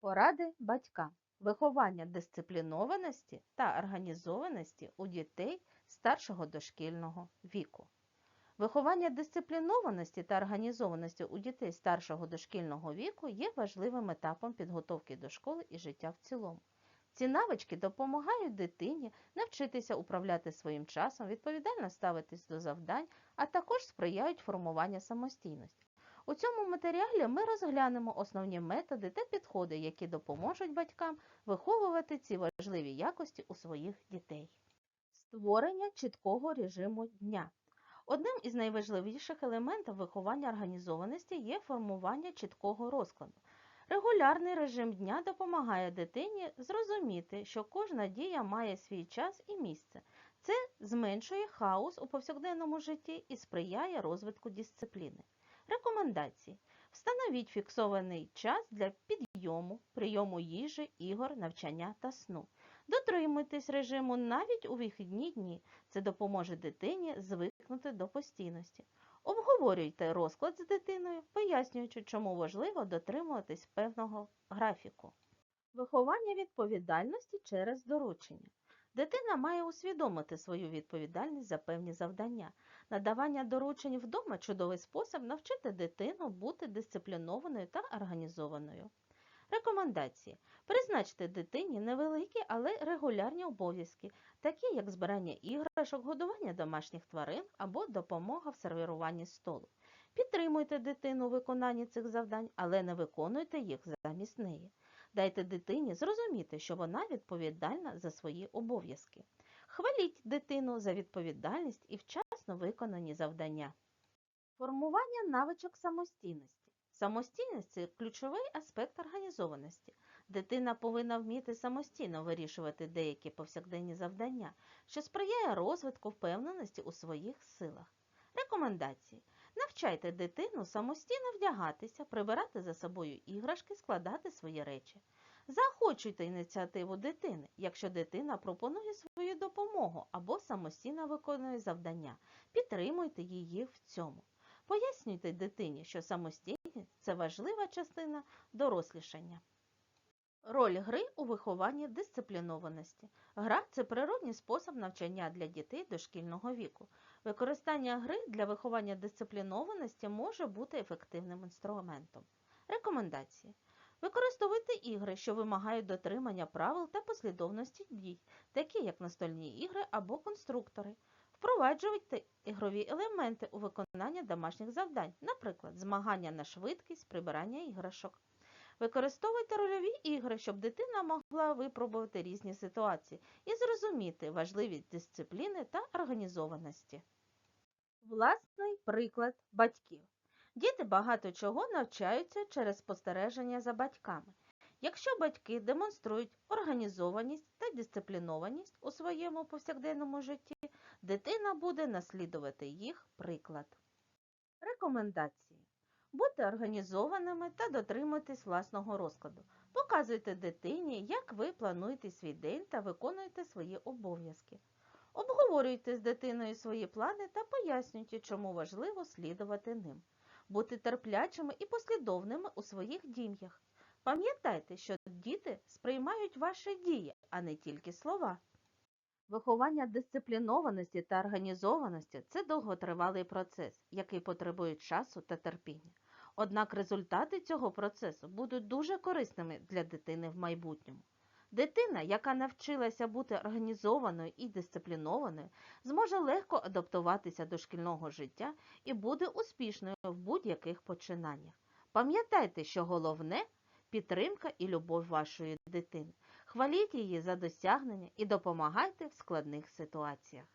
Поради батькам. Виховання дисциплінованості та організованості у дітей старшого дошкільного віку. Виховання дисциплінованості та організованості у дітей старшого дошкільного віку є важливим етапом підготовки до школи і життя в цілому. Ці навички допомагають дитині навчитися управляти своїм часом, відповідально ставитись до завдань, а також сприяють формуванню самостійності. У цьому матеріалі ми розглянемо основні методи та підходи, які допоможуть батькам виховувати ці важливі якості у своїх дітей. Створення чіткого режиму дня. Одним із найважливіших елементів виховання організованості є формування чіткого розкладу. Регулярний режим дня допомагає дитині зрозуміти, що кожна дія має свій час і місце. Це зменшує хаос у повсякденному житті і сприяє розвитку дисципліни. Рекомендації. Встановіть фіксований час для підйому, прийому їжі, ігор, навчання та сну. Дотримуйтесь режиму навіть у вихідні дні. Це допоможе дитині звикнути до постійності. Обговорюйте розклад з дитиною, пояснюючи, чому важливо дотримуватись певного графіку. Виховання відповідальності через доручення. Дитина має усвідомити свою відповідальність за певні завдання. Надавання доручень вдома чудовий спосіб навчити дитину бути дисциплінованою та організованою. Рекомендації. Призначте дитині невеликі, але регулярні обов'язки, такі як збирання іграшок, годування домашніх тварин або допомога в сервіруванні столу. Підтримуйте дитину у виконанні цих завдань, але не виконуйте їх замість неї. Дайте дитині зрозуміти, що вона відповідальна за свої обов'язки. Хваліть дитину за відповідальність і вчасно виконані завдання. Формування навичок самостійності. Самостійність це ключовий аспект організованості. Дитина повинна вміти самостійно вирішувати деякі повсякденні завдання, що сприяє розвитку впевненості у своїх силах. Рекомендації. Навчайте дитину самостійно вдягатися, прибирати за собою іграшки, складати свої речі. Заохочуйте ініціативу дитини, якщо дитина пропонує свою допомогу або самостійно виконує завдання. Підтримуйте її в цьому. Пояснюйте дитині, що самостійність це важлива частина дорослішання. Роль гри у вихованні дисциплінованості. Гра це природній спосіб навчання для дітей дошкільного віку. Використання гри для виховання дисциплінованості може бути ефективним інструментом. Рекомендації. Використовуйте ігри, що вимагають дотримання правил та послідовності дій, такі як настольні ігри або конструктори. Впроваджуйте ігрові елементи у виконання домашніх завдань, наприклад, змагання на швидкість, прибирання іграшок. Використовуйте рольові ігри, щоб дитина могла випробувати різні ситуації і зрозуміти важливість дисципліни та організованості. Власний приклад батьків. Діти багато чого навчаються через спостереження за батьками. Якщо батьки демонструють організованість та дисциплінованість у своєму повсякденному житті, дитина буде наслідувати їх приклад. Рекомендації. Будьте організованими та дотримуйтесь власного розкладу. Показуйте дитині, як ви плануєте свій день та виконуєте свої обов'язки. Обговорюйте з дитиною свої плани та пояснюйте, чому важливо слідувати ним. Будьте терплячими і послідовними у своїх діях. Пам'ятайте, що діти сприймають ваші дії, а не тільки слова. Виховання дисциплінованості та організованості це довготривалий процес, який потребує часу та терпіння. Однак результати цього процесу будуть дуже корисними для дитини в майбутньому. Дитина, яка навчилася бути організованою і дисциплінованою, зможе легко адаптуватися до шкільного життя і буде успішною в будь-яких починаннях. Пам'ятайте, що головне підтримка і любов вашої дитини. Хваліть її за досягнення і допомагайте в складних ситуаціях.